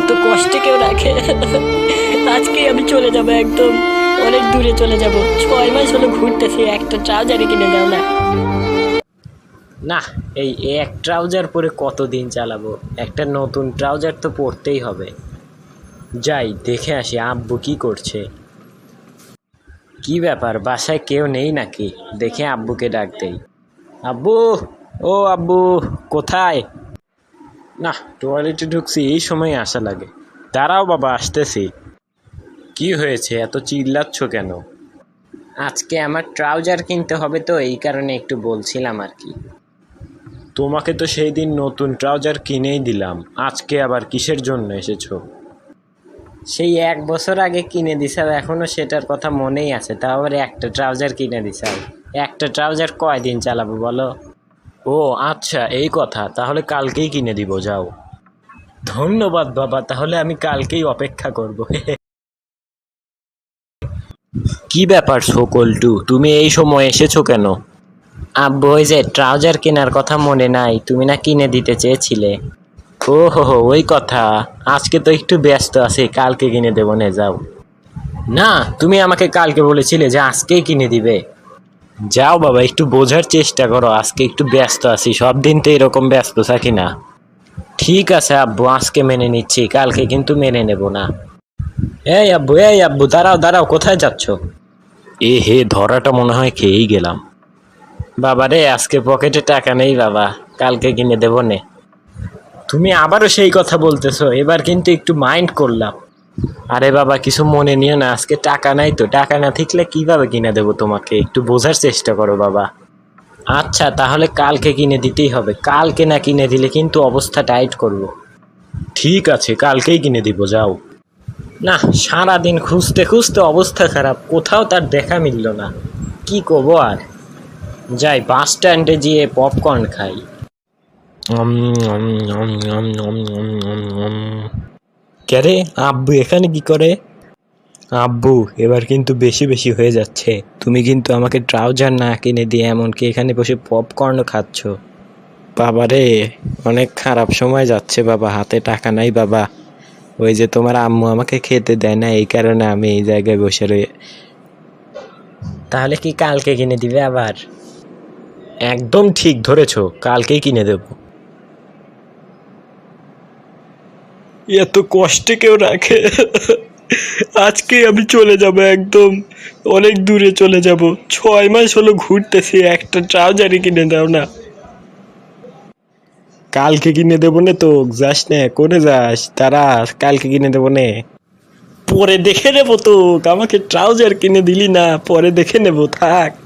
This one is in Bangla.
এত কষ্টে কেউ রাখে। আজকে আমি চলে যাব একদম, অনেক দূরে চলে যাব। ছয় মাস হলো ঘুরতেছি, একটা ট্রাউজারই কিনে দাও না। না, এই এক ট্রাউজার পরে কতদিন চালাবো? একটা নতুন ট্রাউজার তো পরতেই হবে। যাই, দেখে আসি আব্বু কি করছে। কি ব্যাপার, বাসায় কেউ নেই নাকি? দেখে আব্বুকে ডাক দেই। আব্বু, ও আব্বু, কোথায়? না টয়লেটে ঢুকছি এই সময় আসা লাগে। দাঁড়াও বাবা আসতেছি। কি হয়েছে? এত চিল্লাচ্ছ কেন? আজকে আমার ট্রাউজার কিনতে হবে তো এই কারণে একটু বলছিলাম আর কি। তোমাকে তো সেই দিন নতুন ট্রাউজার কিনেই দিলাম। আজকে আবার কিসের জন্য এসেছ? সেই এক বছর আগে কিনে দিছাও এখনও সেটার কথা মনেই আছে। তাও আবার একটা ট্রাউজার কিনে দিছাও একটা ট্রাউজার কয়দিন চালাবো বলো? ও আচ্ছা এই কথা। তাহলে কালকেই কিনে দিব, যাও। ধন্যবাদ, বাবা। তাহলে আমি কালকেই অপেক্ষা করব। কি ব্যাপার সকলটু? তুমি এই সময় এসেছ কেন? আব্বু, ওই যে ট্রাউজার কেনার কথা মনে নাই। তুমি না কিনে দিতে চেয়েছিলে। ও হো হো ওই কথা। আজকে তো একটু ব্যস্ত আছি। কালকে কিনে দেবো নে, যাও। না, তুমি আমাকে কালকে বলেছিলে যে আজকেই কিনে দিবে। যাও বাবা, একটু বোঝার চেষ্টা করো, আজকে একটু ব্যস্ত আছি, সব দিন তো এরকম ব্যস্ত থাকি না। ঠিক আছে আব্বু, আজকে মেনে নিচ্ছি, কালকে কিন্তু মেনে নেব না। এই আব্বু এই আব্বু, দাঁড়াও দাঁড়াও, কোথায় যাচ্ছ? এ হে, ধরাটা মনে হয় খেয়েই গেলাম। বাবা রে, আজকে পকেটে টাকা নেই বাবা, কালকে কিনে দেবো নে। তুমি আবারও সেই কথা বলতেছো, এবার কিন্তু একটু মাইন্ড করলাম। আরে বাবা, কিছু মনে নিও না, আজকে টাকা নাই তো। টাকা না থাকলে কীভাবে কিনে দেবো তোমাকে? একটু বোঝার চেষ্টা করো বাবা। আচ্ছা তাহলে কালকে কিনে দিতেই হবে। কালকে না কিনে দিলে কিন্তু অবস্থা টাইট করব। ঠিক আছে, কালকেই কিনে দিব, যাও। না, সারাদিন খুঁজতে খুঁজতে অবস্থা খারাপ। কোথাও তার দেখা মিলল না। কি করব আর? যাই, বাস স্ট্যান্ডে গিয়ে পপকর্ন খাই। ক্যারে আব্বু এখানে কি করে? আব্বু, এবার কিন্তু বেশি বেশি হয়ে যাচ্ছে। তুমি কিন্তু আমাকে ট্রাউজার না কিনে দিয়ে এমনকি এখানে বসে পপকর্ন খাচ্ছ। বাবা রে, অনেক খারাপ সময় যাচ্ছে বাবা, হাতে টাকা নাই বাবা। ওই যে তোমার আম্মু আমাকে খেতে দেয় না, এই কারণে আমি এই জায়গায় বসে রয়ে তাহলে কি কালকে কিনে দিবে আবার? একদম ঠিক ধরেছ, কালকেই কিনে দেব। এত কষ্টে কেউ রাখে। আজকে আমি চলে যাব একদম, অনেক দূরে চলে যাব। ছয় মাস হলো ঘুরতেছি, একটা ট্রাউজারই কিনে দাও না। কালকে কিনে দেবো না তো, যাস না করে যাস? তারা, কালকে কিনে দেবো নে। পরে দেখে নেব তো, আমাকে ট্রাউজার কিনে দিলি না, পরে দেখে নেব, থাক।